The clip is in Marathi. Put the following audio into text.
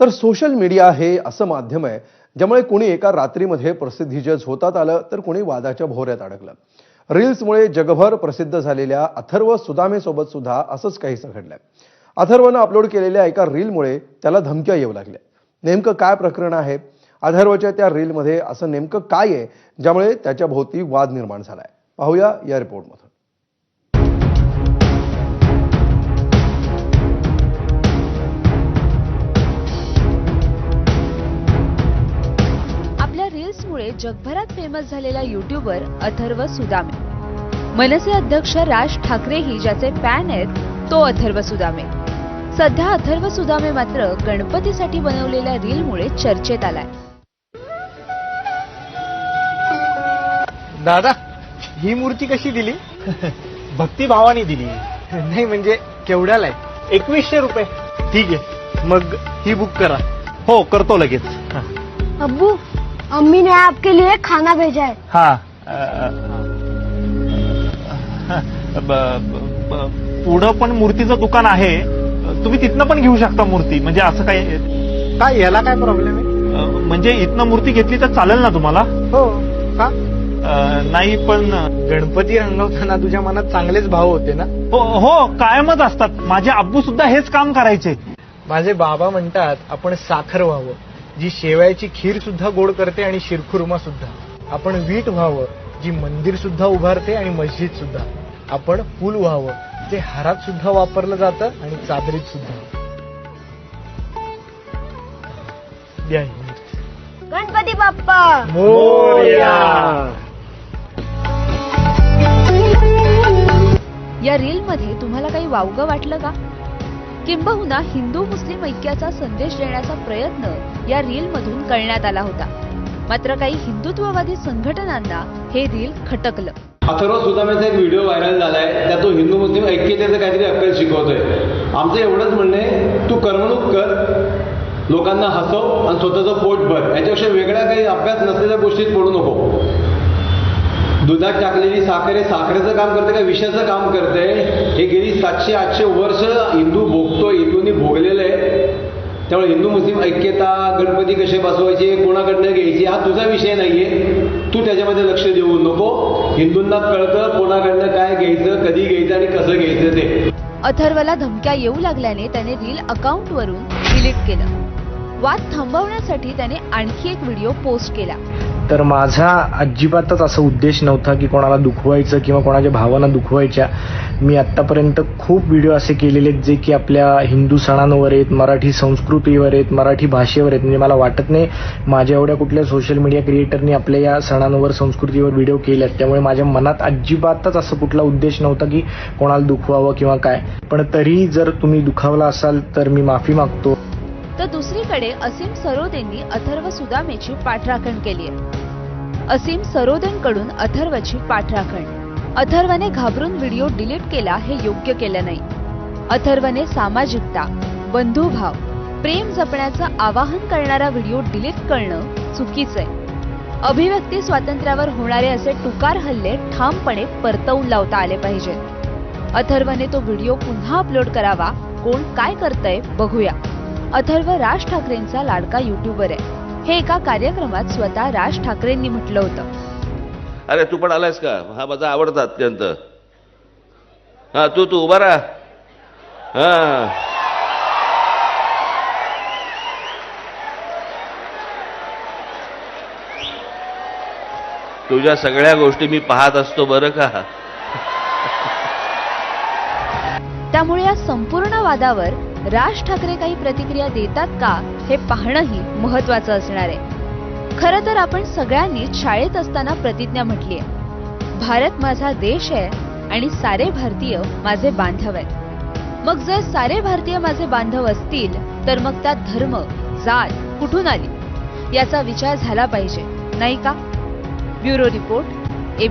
तर सोशल मीडिया हे असं माध्यम आहे ज्यामुळे कोणी एका रात्रीमध्ये प्रसिद्धीजज झोतात आलं तर कोणी वादाच्या भोवऱ्यात अडकलं. रील्समुळे जगभर प्रसिद्ध झालेल्या अथर्व सुदामेसोबत सुद्धा असंच काहीसं घडलंय. अथर्वनं अपलोड केलेल्या एका रीलमुळे त्याला धमक्या येऊ लागल्या. नेमकं काय प्रकरण आहे? अथर्वच्या त्या रीलमध्ये असं नेमकं काय आहे ज्यामुळे त्याच्या भोवती वाद निर्माण झालाय? पाहूया या रिपोर्टमधून जगभरात फेमस झालेला युट्यूबर अथर्व सुदामे. मनसे अध्यक्ष राज ठाकरेही ज्याचे फॅन आहेत तो अथर्व सुदामे. सध्या अथर्व सुदामे मात्र गणपतीसाठी बनवलेल्या रीलमुळे चर्चेत आलाय. दादा ही मूर्ती कशी दिली? भक्तिभावाने दिली. नाही म्हणजे केवढ्याला आहे? एकवीसशे रुपये. ठीक आहे. मग ही बुक करा. हो करतो लगेच. अब्बू अम्मी ने आपके लिए खाना भेजा है। हा। पुढं पण मूर्तीचं दुकान आहे. तुम्ही तिथनं पण घेऊ शकता मूर्ती म्हणजे असं काही काय याला काय प्रॉब्लेम आहे? म्हणजे इथनं मूर्ती घेतली तर चालेल ना तुम्हाला? हो का? नाही पण गणपती रंगवताना तुझ्या मनात चांगलेच भाव होते ना? हो हो कायमच असतात. माझे अब्बू सुद्धा हेच काम करायचे. माझे बाबा म्हणतात आपण साखर व्हावं. जी शेवयाची खीर सुद्धा गोड करते आणि शिरखुर्मा सुद्धा. आपण वीट व्हावं जी मंदिर सुद्धा उभारते आणि मस्जिद सुद्धा. आपण फुल व्हावं जे हारात सुद्धा वापरलं जातं आणि चादरीत सुद्धा. ही. गणपती बाप्पा! मोरया! या रीलमध्ये तुम्हाला काही वावगं वाटलं का? किंबहुना हिंदू मुस्लिम ऐक्याचा संदेश देण्याचा प्रयत्न या रीलमधून करण्यात आला होता. मात्र काही हिंदुत्ववादी संघटनांना हे रील खटकलं. अथर्व सुदामेचा एक व्हिडिओ व्हायरल झालाय त्यात तो हिंदू मुस्लिम ऐक्यतेचं काहीतरी अक्कल शिकवतोय. आमचं एवढंच म्हणणं तू करमणूक कर लोकांना हसव आणि स्वतःचं पोट भर. याच्यापेक्षा वेगळ्या काही अभ्यास नसलेल्या गोष्टीत पडू नको. दुधात टाकलेली साखर हे साखरेचं काम करते का विषयाचं काम करते? हे गेली सातशे आठशे वर्ष हिंदू भोगतो हिंदूंनी भोगलेलं आहे. त्यामुळे हिंदू मुस्लिम ऐक्यता गणपती कसे बसवायचे कोणाकडनं घ्यायची हा तुझा विषय नाहीये. तू त्याच्यामध्ये लक्ष देऊ नको. हिंदूंना कळतं कोणाकडनं काय घ्यायचं कधी घ्यायचं आणि कसं घ्यायचं ते. अथर्वला धमक्या येऊ लागल्याने त्याने रील अकाउंटवरून डिलीट केलं. वाद थांबवण्यासाठी त्याने आणखी एक व्हिडिओ पोस्ट केला. तर माझा अजिबातच असा उद्देश नव्हता की कोणाला दुखवायचं किंवा कोणाच्या भावना दुखवायच्या. मी आत्तापर्यंत खूप व्हिडिओ असे केलेले आहेत जे की आपल्या हिंदू सणांवर आहेत मराठी संस्कृतीवर आहेत मराठी भाषेवर आहेत. म्हणजे मला वाटत नाही माझ्या एवढ्या कुठल्या सोशल मीडिया क्रिएटरनी आपल्या या सणांवर संस्कृतीवर व्हिडिओ केले आहेत. त्यामुळे माझ्या मनात अजिबातच असं कुठला उद्देश नव्हता की कोणाला दुखवावं किंवा काय. पण तरीही जर तुम्ही दुखावला असाल तर मी माफी मागतो. तर दुसरीकडे असीम सरोदेंनी अथर्व सुदामेची पाठराखण केली आहे. असीम सरोदेंकडून अथर्वची पाठराखण. अथर्वने घाबरून व्हिडिओ डिलीट केला हे योग्य केलं नाही. अथर्वने सामाजिकता बंधुभाव प्रेम जपण्याचं आवाहन करणारा व्हिडिओ डिलीट करणं चुकीचं आहे. अभिव्यक्ती स्वातंत्र्यावर होणारे असे टुकार हल्ले ठामपणे परतवून लावता आले पाहिजेत. अथर्वने तो व्हिडिओ पुन्हा अपलोड करावा. कोण काय करतंय बघूया. अथर्व राज ठाकरेंचा लाडका युट्यूबर आहे. हे एका कार्यक्रमात स्वतः राज ठाकरेंनी म्हटलं होतं. अरे तू पण आलायस का? हा माझा आवडता अत्यंत. हा तू तू उभा राहा. हा. तुझ्या सगळ्या गोष्टी मी पाहत असतो बरं का? त्यामुळे या संपूर्ण वादावर राज ठाकरे काही प्रतिक्रिया देतात का हे पाहणंही महत्वाचं असणार आहे. खरं तर आपण सगळ्यांनी शाळेत असताना प्रतिज्ञा म्हटली आहे. भारत माझा देश आहे आणि सारे भारतीय माझे बांधव आहेत. मग जर सारे भारतीय माझे बांधव असतील तर मग त्यात धर्म जात कुठून आली? याचा विचार झाला पाहिजे नाही का? Bureau report.